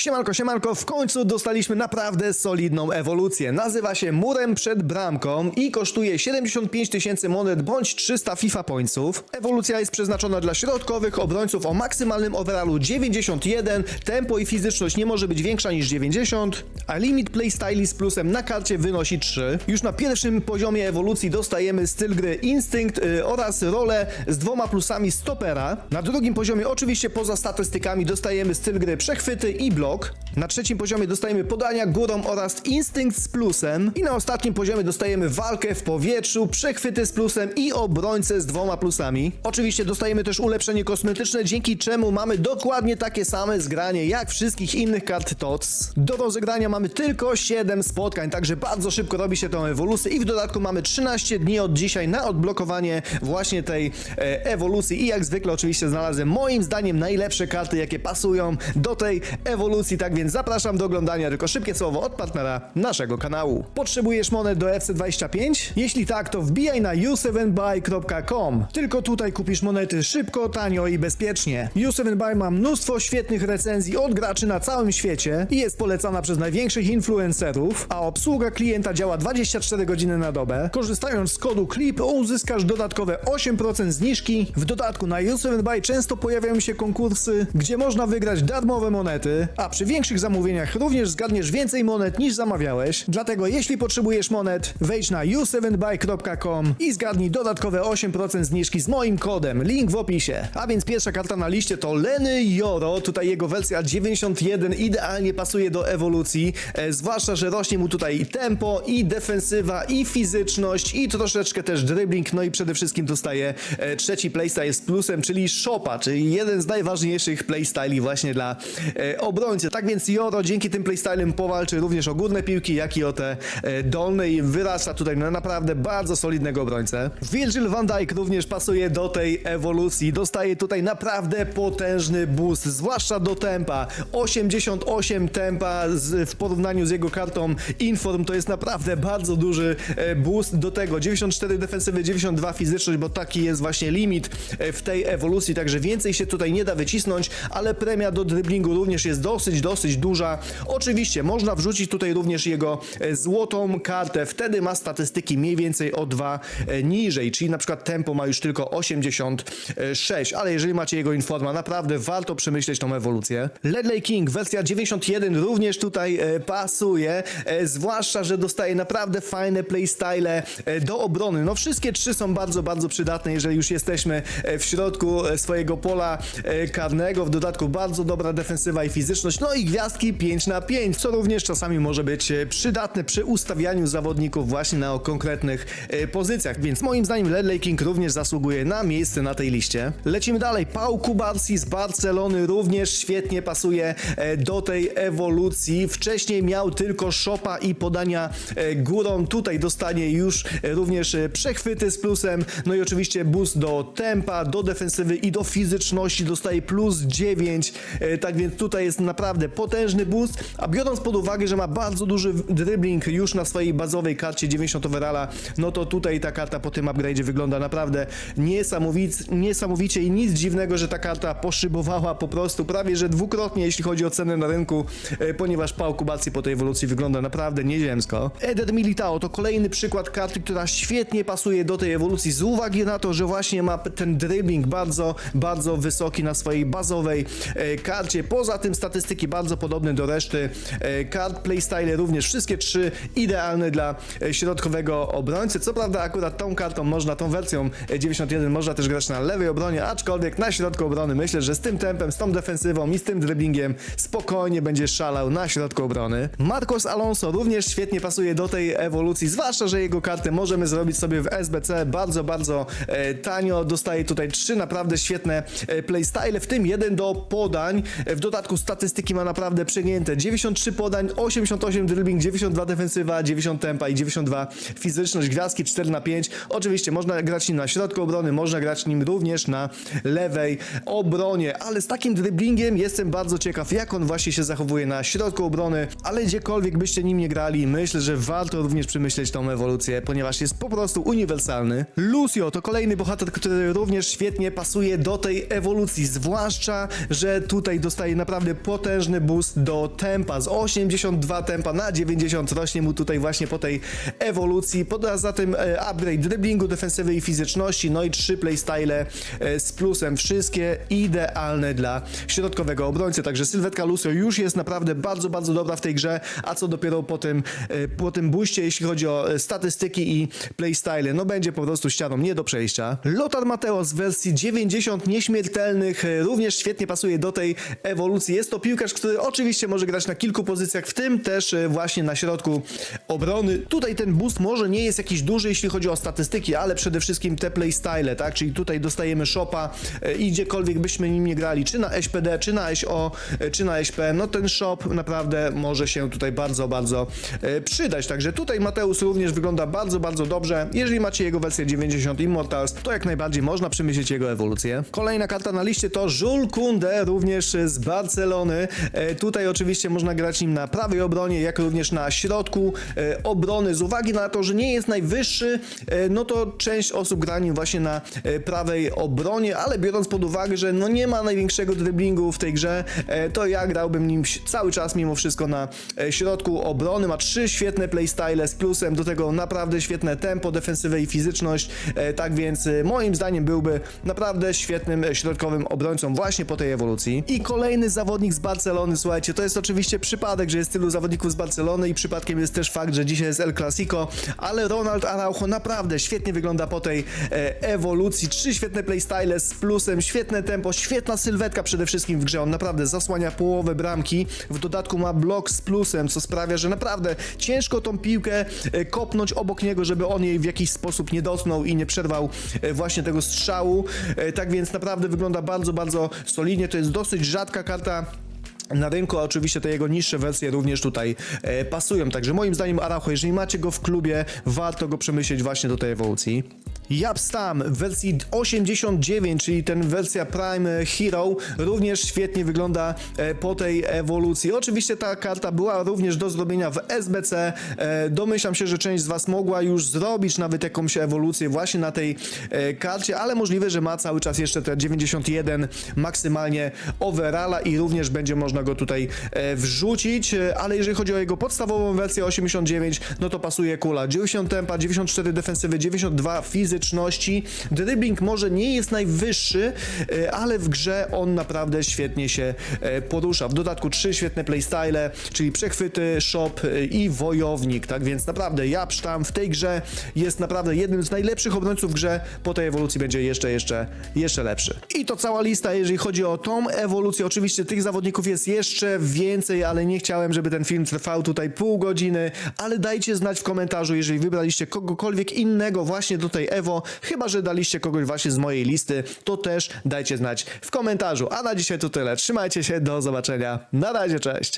Siemanko, siemanko, w końcu dostaliśmy naprawdę solidną ewolucję. Nazywa się Murem przed bramką i kosztuje 75 tysięcy monet bądź 300 FIFA pointsów. Ewolucja jest przeznaczona dla środkowych obrońców o maksymalnym overallu 91, tempo i fizyczność nie może być większa niż 90, a limit playstyle z plusem na karcie wynosi 3. Już na pierwszym poziomie ewolucji dostajemy styl gry Instynkt y, oraz rolę z dwoma plusami stopera. Na drugim poziomie oczywiście poza statystykami dostajemy styl gry Przechwyty i blok. Na trzecim poziomie dostajemy podania górą oraz instynkt z plusem. I na ostatnim poziomie dostajemy walkę w powietrzu, przechwyty z plusem i obrońcę z dwoma plusami. Oczywiście dostajemy też ulepszenie kosmetyczne, dzięki czemu mamy dokładnie takie same zgranie jak wszystkich innych kart TOTS. Do rozegrania mamy tylko 7 spotkań, także bardzo szybko robi się tą ewolucję i w dodatku mamy 13 dni od dzisiaj na odblokowanie właśnie tej e, ewolucji i jak zwykle oczywiście znalazłem moim zdaniem najlepsze karty jakie pasują do tej ewolucji, tak więc zapraszam do oglądania tylko szybkie słowo od partnera naszego kanału. Potrzebujesz monet do FC25? Jeśli tak, to wbijaj na u7buy.com. Tylko tutaj kupisz monety szybko, tanio i bezpiecznie. U7buy ma mnóstwo świetnych recenzji od graczy na całym świecie i jest polecana przez największych influencerów, a obsługa klienta działa 24 godziny na dobę. Korzystając z kodu CLIP uzyskasz dodatkowe 8% zniżki. W dodatku na U7buy często pojawiają się konkursy, gdzie można wygrać darmowe monety, a przy większych zamówieniach również zgadniesz więcej monet niż zamawiałeś. Dlatego jeśli potrzebujesz monet, wejdź na u7buy.com i zgadnij dodatkowe 8% zniżki z moim kodem. Link w opisie. A więc pierwsza karta na liście to Leny Joro. Tutaj jego wersja 91 idealnie pasuje do ewolucji, e, zwłaszcza, że rośnie mu tutaj i tempo, i defensywa, i fizyczność, i troszeczkę też dribbling, no i przede wszystkim dostaje e, trzeci playstyle z plusem, czyli Shopa, czyli jeden z najważniejszych playstyli właśnie dla e, obrońcy. Tak więc Joro dzięki tym playstylem powalczy również o górne piłki, jak i o te e, dolne i wyrasta tutaj na naprawdę bardzo solidnego obrońcę. Virgil van Dijk również pasuje do tej ewolucji. Dostaje tutaj naprawdę potężny boost, zwłaszcza do tempa. 88 tempa z, w porównaniu z jego kartą Inform to jest naprawdę bardzo duży e, boost do tego. 94 defensywy, 92 fizyczność, bo taki jest właśnie limit e, w tej ewolucji, także więcej się tutaj nie da wycisnąć, ale premia do driblingu również jest dosyć, dosyć duża. Oczywiście można wrzucić tutaj również jego e, złotą kartę, wtedy ma statystyki mniej więcej o 2 niżej, czyli na przykład tempo ma już tylko 86, ale jeżeli macie jego informa, naprawdę warto przemyśleć tą ewolucję. Ledley King, wersja 91 również tutaj e, pasuje, e, zwłaszcza, że dostaje naprawdę fajne playstyle e, do obrony. No wszystkie trzy są bardzo, bardzo przydatne, jeżeli już jesteśmy e, w środku e, swojego pola e, karnego, w dodatku bardzo dobra defensywa i fizyczność, no i gwiazdki 5 na 5, co również czasami może być e, przydatne przy ustawianiu zawodników właśnie na konkretnych e, pozycjach, więc moim zdaniem Ledley King również zasługuje na miejsce na tej liście. Lecimy dalej, Pau Kubarsi z Barcelony również świetnie pasuje e, do tej ewolucji. Wcześniej miał tylko szopa i podania górą, tutaj dostanie już również przechwyty z plusem, no i oczywiście boost do tempa, do defensywy i do fizyczności. Dostaje plus 9, e, tak więc tutaj jest naprawdę potężny boost, a biorąc pod uwagę, że ma bardzo duży dribbling już na swojej bazowej karcie 90 overalla, no to tutaj ta karta po tym upgrade'zie wygląda naprawdę niesamowicie, niesamowicie i nic dziwnego, że ta karta poszybowała po prostu prawie, że dwukrotnie, jeśli chodzi o cenę na rynku, e, ponieważ Pał Kubacji po tej ewolucji wygląda naprawdę nieziemsko. Eder Militao to kolejny przykład karty, która świetnie pasuje do tej ewolucji z uwagi na to, że właśnie ma ten dribbling bardzo, bardzo wysoki na swojej bazowej e, karcie. Poza tym statystyki bardzo podobne do reszty e, kart, playstyle również wszystkie trzy idealne dla e, środkowego obrońcy. Co prawda akurat tą kartą można, tą wersją e, 91 można też grać na lewej obronie, aczkolwiek na środku obrony myślę, że z tym tempem, z tą defensywą i z tym dribblingiem spokojnie będzie szalał na środku obrony. Marcos Alonso również świetnie pasuje do tej ewolucji, zwłaszcza, że jego kartę możemy zrobić sobie w SBC bardzo, bardzo e, tanio. Dostaje tutaj trzy naprawdę świetne e, playstyle, w tym jeden do podań. E, w dodatku statystyki ma naprawdę przegięte. 93 podań, 88 dribbling, 92 defensywa, 90 tempa i 92 fizyczność. Gwiazdki 4 na 5. Oczywiście można grać nim na środku obrony, można grać nim również na lewej obronie, ale z takim dribblingiem jestem bardzo ciekaw, jak on właśnie się zachowuje na środku obrony, ale gdziekolwiek byście nim nie grali, myślę, że warto również przemyśleć tą ewolucję, ponieważ jest po prostu uniwersalny. Lucio to kolejny bohater, który również świetnie pasuje do tej ewolucji, zwłaszcza, że tutaj dostaje naprawdę potężny boost boost do tempa z 82 tempa na 90 rośnie mu tutaj właśnie po tej ewolucji. Poza tym e, upgrade driblingu, defensywy i fizyczności, no i trzy playstyle e, z plusem. Wszystkie idealne dla środkowego obrońcy. Także sylwetka Lucio już jest naprawdę bardzo, bardzo dobra w tej grze, a co dopiero po tym, e, po tym booście, jeśli chodzi o statystyki i playstyle, no będzie po prostu ścianą nie do przejścia. Lothar Mateo z wersji 90 nieśmiertelnych również świetnie pasuje do tej ewolucji. Jest to piłkarz, który oczywiście może grać na kilku pozycjach, w tym też e, właśnie na środku obrony. Tutaj ten boost może nie jest jakiś duży, jeśli chodzi o statystyki, ale przede wszystkim te playstyle, tak? Czyli tutaj dostajemy shopa e, i gdziekolwiek byśmy nim nie grali, czy na SPD, czy na SO, e, czy na SP, no ten shop naprawdę może się tutaj bardzo, bardzo przydać. Także tutaj Mateusz również wygląda bardzo, bardzo dobrze. Jeżeli macie jego wersję 90 Immortals, to jak najbardziej można przemyśleć jego ewolucję. Kolejna karta na liście to Jules Koundé, również z Barcelony. E, Tutaj oczywiście można grać nim na prawej obronie, jak również na środku e, obrony. Z uwagi na to, że nie jest najwyższy, e, no to część osób gra nim właśnie na prawej obronie, ale biorąc pod uwagę, że no nie ma największego driblingu w tej grze, to ja grałbym nim cały czas mimo wszystko na środku obrony. Ma trzy świetne playstyle z plusem, do tego naprawdę świetne tempo, defensywę i fizyczność, tak więc moim zdaniem byłby naprawdę świetnym środkowym obrońcą właśnie po tej ewolucji. I kolejny zawodnik z Barcelony, słuchajcie, to jest oczywiście przypadek, że jest tylu zawodników z Barcelony i przypadkiem jest też fakt, że dzisiaj jest El Clasico, ale Ronald Araujo naprawdę świetnie wygląda po tej e, ewolucji. Trzy świetne playstyle z plusem, świetne tempo, świetna sylwetka przede wszystkim w grze. On naprawdę zasłania połowę bramki. W dodatku ma blok z plusem, co sprawia, że naprawdę ciężko tą piłkę e, kopnąć obok niego, żeby on jej w jakiś sposób nie dotknął i nie przerwał e, właśnie tego strzału. E, Tak więc naprawdę wygląda bardzo, bardzo solidnie. To jest dosyć rzadka karta na rynku, a oczywiście te jego niższe wersje również tutaj e, pasują. Także moim zdaniem Araujo, jeżeli macie go w klubie, warto go przemyśleć właśnie do tej ewolucji. Japstam w wersji 89, czyli ten wersja Prime Hero, również świetnie wygląda e, po tej ewolucji. Oczywiście ta karta była również do zrobienia w SBC. E, domyślam się, że część z Was mogła już zrobić nawet jakąś ewolucję właśnie na tej e, karcie, ale możliwe, że ma cały czas jeszcze te 91 maksymalnie overalla i również będzie można go tutaj wrzucić, ale jeżeli chodzi o jego podstawową wersję 89, no to pasuje kula. 90 tempa, 94 defensywy, 92 fizyczności. Dribbling może nie jest najwyższy, e, ale w grze on naprawdę świetnie się e, porusza. W dodatku trzy świetne playstyle, czyli przechwyty, shop e, i wojownik, tak więc naprawdę Japsztam w tej grze jest naprawdę jednym z najlepszych obrońców w grze, po tej ewolucji będzie jeszcze, jeszcze, jeszcze lepszy. I to cała lista, jeżeli chodzi o tą ewolucję, oczywiście tych zawodników jest jeszcze więcej, ale nie chciałem, żeby ten film trwał tutaj pół godziny, ale dajcie znać w komentarzu, jeżeli wybraliście kogokolwiek innego właśnie do tej Chyba, że daliście kogoś właśnie z mojej listy, to też dajcie znać w komentarzu. A na dzisiaj to tyle. Trzymajcie się, do zobaczenia. Na razie, cześć!